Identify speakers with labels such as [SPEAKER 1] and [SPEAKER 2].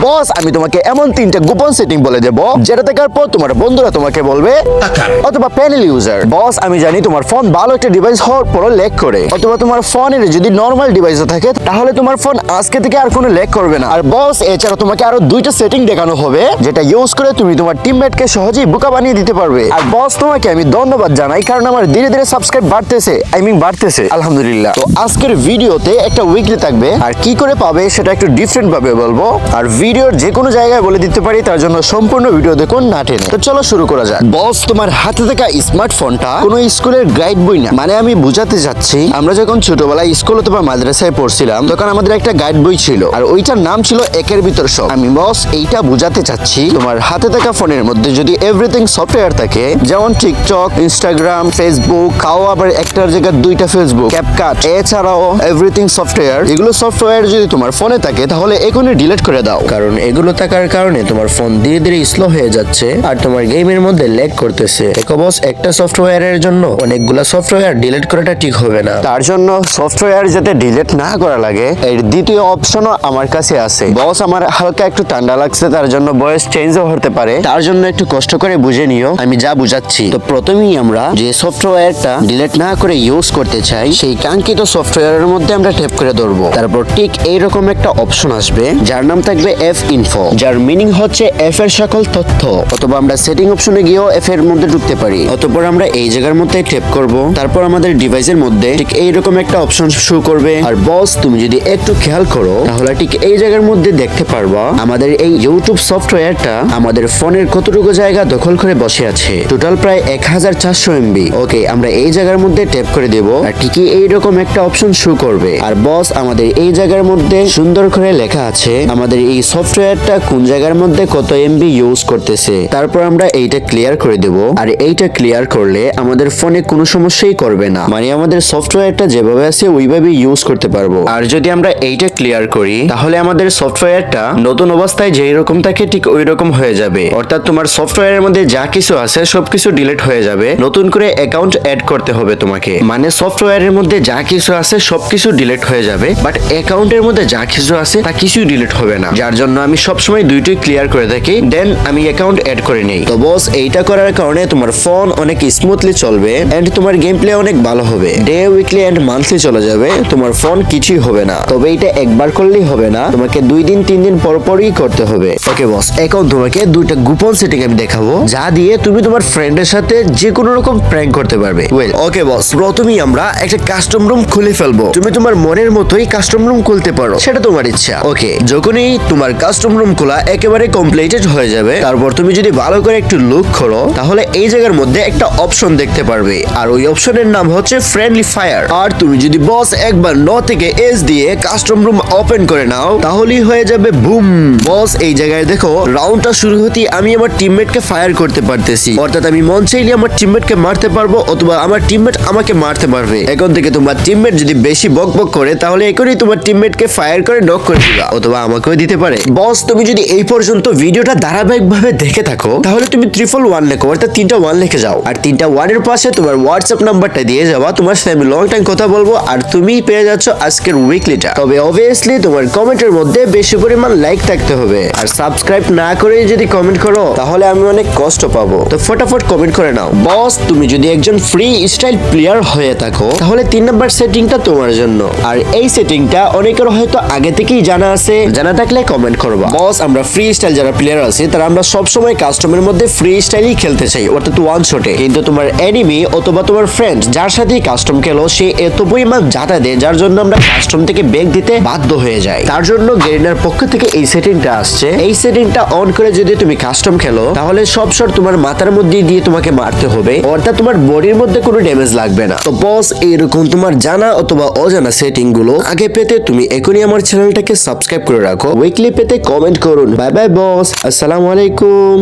[SPEAKER 1] বস আমি তোমাকে এমন তিনটা গোপন সেটিং বলে দেব যেটা দেখার পর তোমার বন্ধুরা তোমাকে বলবে অথবা প্যানেল ইউজার বস আমি জানি তোমার ফোন ভালো একটা ডিভাইস হওয়ার পরও ল্যাগ করে। অথবা তোমার ফোনের যদি নর্মাল ডিভাইসও থাকে তাহলে তোমার ফোন আজকে থেকে আর কোনো ল্যাগ করবে না। আর বস এছাড়া তোমাকে আরও দুইটা সেটিং দেখানো হবে যেটা ইউজ করে তুমি তোমার টিমমেটকে সহজেই বোকা বানিয়ে দিতে পারবে। আর বস তোমাকে আমি ধন্যবাদ জানাই কারণ আমার ধীরে ধীরে সাবস্ক্রাইব বাড়তেছে আই মিন বাড়তেছে আলহামদুলিল্লাহ। তো আজকের ভিডিওতে একটা উইকলি থাকবে আর কি করে পাবে সেটা একটু ডিফারেন্ট ভাবে বলব। আর ভিডিওর যে কোনো জায়গায় বলে দিতে পারি, তার জন্য সম্পূর্ণ ভিডিও দেখুন না টেনে। তো চলো শুরু করা যাক। বস, তোমার হাতে থাকা স্মার্টফোনটা কোনো স্কুলের গাইড বই না। মানে আমি বুঝাতে যাচ্ছি, আমরা যখন ছোটবেলায় স্কুল অথবা মাদ্রাসায় পড়ছিলাম, তখন আমাদের একটা গাইড বই ছিল। আর ওইটার নাম ছিল একের ভিতর সব। আমি, বস, এইটা বুঝাতে চাচ্ছি, তোমার হাতে থাকা ফোনের মধ্যে যদি এভরিথিং সফটওয়্যার থাকে, যেমন টিকটক ইনস্টাগ্রাম ফেসবুক কাও আবার একটার জায়গায় দুইটা ফেসবুক ক্যাপকাট এছাড়াও এভরিথিং সফটওয়্যার এগুলো সফটওয়্যার যদি তোমার ফোনে থাকে, তাহলে এখনই ডিলিট করে দাও।
[SPEAKER 2] কারণ এগুলো থাকার কারণে তোমার ফোন ধীরে ধীরে স্লো হয়ে যাচ্ছে আর তোমার গেমের মধ্যে ল্যাগ করতেছে। দেখো বস একটা সফটওয়্যারের জন্য অনেকগুলা সফটওয়্যার ডিলিট করাটা ঠিক হবে না।
[SPEAKER 1] তার জন্য সফটওয়্যার যাতে ডিলিট না করা লাগে, এর দ্বিতীয় অপশনও আমার কাছে আছে। বস আমার হালকা একটু ঠান্ডা লাগছে, তার জন্য বয়স চেঞ্জও হতে পারে। তার জন্য একটু কষ্ট করে বুঝে নিও, আমি যা বুঝাচ্ছি। তো প্রথমেই আমরা যে সফটওয়্যারটা ডিলিট না করে ইউজ করতে চাই, সেই কাঙ্ক্ষিত সফটওয়্যারের মধ্যে আমরা ট্যাপ করে ধরবো। তারপর ঠিক এইরকম একটা অপশন আসবে, যার নাম থাকবে এফ ইনফো যার মিনিং হচ্ছে এফ এর সকল তথ্য। অথবা আমরা সেটিং অপশনে গিয়েও এফ এর মধ্যে ঢুকতে পারি। অতঃপর আমরা এই জায়গার মধ্যে ট্যাপ করব। তারপর আমাদের ডিভাইসের মধ্যে ঠিক এইরকম একটা অপশন শো করবে। আর বস তুমি যদি একটু খেয়াল করো, তাহলে ঠিক এই জায়গার মধ্যে দেখতে পারবা আমাদের এই ইউটিউব সফটওয়্যারটা আমাদের ফোনের কতটুকু জায়গা দখল করে বসে আছে। টোটাল প্রায় এক হাজার চারশো এমবি। ওকে, আমরা এই জায়গার মধ্যে ট্যাপ করে দেব। আর ঠিকই এইরকম একটা অপশন শো করবে। আর বস আমাদের এই জায়গার মধ্যে সুন্দর করে লেখা আছে, আমাদের এই সফটওয়্যারটা কোন জায়গার মধ্যে কত এমবি ইউজ করতেছে, তারপর আমরা এইটা ক্লিয়ার করে দেব। আর এইটা ক্লিয়ার করলে আমাদের ফোনে কোনো সমস্যাই করবে না। মানে আমাদের সফটওয়্যারটা যেভাবে আছে, ওইভাবে ইউজ করতে পারব। আর যদি আমরা এইটা ক্লিয়ার করি, তাহলে আমাদের সফটওয়্যারটা নতুন অবস্থায় যেই রকম থাকে, ঠিক ওই রকম হয়ে যাবে। অর্থাৎ তোমার সফটওয়্যারের মধ্যে যা কিছু আছে, সবকিছু ডিলিট হয়ে যাবে। নতুন করে অ্যাকাউন্ট অ্যাড করতে হবে তোমাকে। মানে সফটওয়্যারের মধ্যে যা কিছু আছে, সবকিছু ডিলিট হয়ে যাবে। বাট অ্যাকাউন্টের মধ্যে যা কিছু আছে, তা কিছুই ডিলিট হবে না। যার জন্য আমি সবসময় দুইটাই ক্লিয়ার করে থাকি দেন আমি অ্যাকাউন্ট অ্যাড করে নেই। তো বস এইটা করার কারণে তোমার ফোন অনেক স্মুথলি চলবে এন্ড তোমার গেম প্লে অনেক ভালো হবে। ডে উইকলি এন্ড মান্থলি চলে যাবে, তোমার ফোন কিছুই হবে না। তবে এটা একবার করলেই হবে না, তোমাকে দুই দিন, তিন দিন পর পরই করতে হবে। ওকে বস এখন তোমাকে দুইটা গোপন সেটিং আমি দেখাবো, যা দিয়ে তুমি তোমার ফ্রেন্ডের সাথে যে কোনো রকম প্র্যাঙ্ক করতে পারবে। ওয়েল ওকে বস প্রথমেই আমরা একটা কাস্টম রুম খুলে ফেলব। তুমি তোমার মনের মতোই কাস্টম রুম খুলতে পারো, সেটা তোমার ইচ্ছা। ওকে যখনই তোমার কাস্টম রুম খোলা একেবারে কমপ্লিটেড হয়ে যাবে। তারপর তুমি যদি ভালো করে একটু লুক করো, তাহলে এই জায়গার মধ্যে একটা অপশন দেখতে পারবে। আর ওই অপশনের নাম হচ্ছে ফ্রেন্ডলি ফায়ার আর তুমি যদি বস একবার ন থেকে এস দিয়ে কাস্টম রুম ওপেন করে নাও, তাহলেই হয়ে যাবে বুম বস এই জায়গায় দেখো রাউন্ডটা শুরু হতেই আমি আমার টিমমেটকে ফায়ার করতে পারতেছি। অর্থাৎ আমি মন চাইলে আমার টিমমেটকে মারতে পারব, অথবা আমার টিমমেট আমাকে মারতে পারবে। এখন থেকে তোমার টিমমেট যদি বেশি বক বক করে, তাহলে এখনই তোমার টিমমেটকে ফায়ার করে নক করে দিবা, অথবা আমাকেও দিতে পারে। বস, তুমি যদি এই পর্যন্ত ভিডিওটা ধারাবাহিকভাবে দেখে থাকো, তাহলে তুমি ট্রিপল ওয়ান লেখো, অর্থাৎ তিনটা ওয়ান লিখে যাও। আর তিনটা ওয়ানের পাশে তোমার হোয়াটসঅ্যাপ নাম্বারটা দিয়ে যাওয়া তোমার সাথে আমি লং টাইম কথা বলব, আর তুমি পেয়ে যাচ্ছ আজকের উইকলিটা তবে অবভিয়াসলি তোমার কমেন্টের মধ্যে বেশি পরিমাণ লাইক থাকতে হবে। আর সাবস্ক্রাইব না করে যদি কমেন্ট করো, তাহলে আমি অনেক কষ্ট পাবো। তো ফটাফট কমেন্ট করে নাও। বস, তুমি যদি একজন ফ্রি স্টাইল প্লেয়ার হয়ে থাকো, তাহলে তিন নম্বর সেটিংটা তোমার জন্য। আর এই সেটিংটা অনেকের হয়তো আগে থেকেই জানা আছে। জানা থাকলে কমেন্ট করবা। বস আমরা ফ্রি স্টাইল যারা প্লেয়ার আছে, তারা আমরা সবসময় কাস্টমের মধ্যে ফ্রি স্টাইলই খেলতে চাই অর্থাৎ ওয়ান শটে কিন্তু তোমার এনিমি অথবা তোমার ফ্রেন্ড যার সাথে কাস্টম খেলো, সে এত পরিমাণ জাতা দেয়, যার জন্য আমরা কাস্টম থেকে বেগ দিতে বাধ্য হয়ে যাই। তার জন্য গেরিনার পক্ষ থেকে এই সেটিংটা আসছে। এই সেটিংটা অন করে যদি তুমি কাস্টম খেলো, তাহলে সব শট তোমার মাথার মধ্যে দিয়ে তোমাকে মারতে হবে, অর্থাৎ তোমার বডির মধ্যে কোনো ড্যামেজ লাগবে না। তো বস এইরকম তোমার জানা অথবা অজানা সেটিংগুলো আগে পেতে তুমি এখনই আমার চ্যানেলটাকে সাবস্ক্রাইব করে রাখো। উইকলি পেতে কমেন্ট করুন। বাই বাই বস আসসালামু আলাইকুম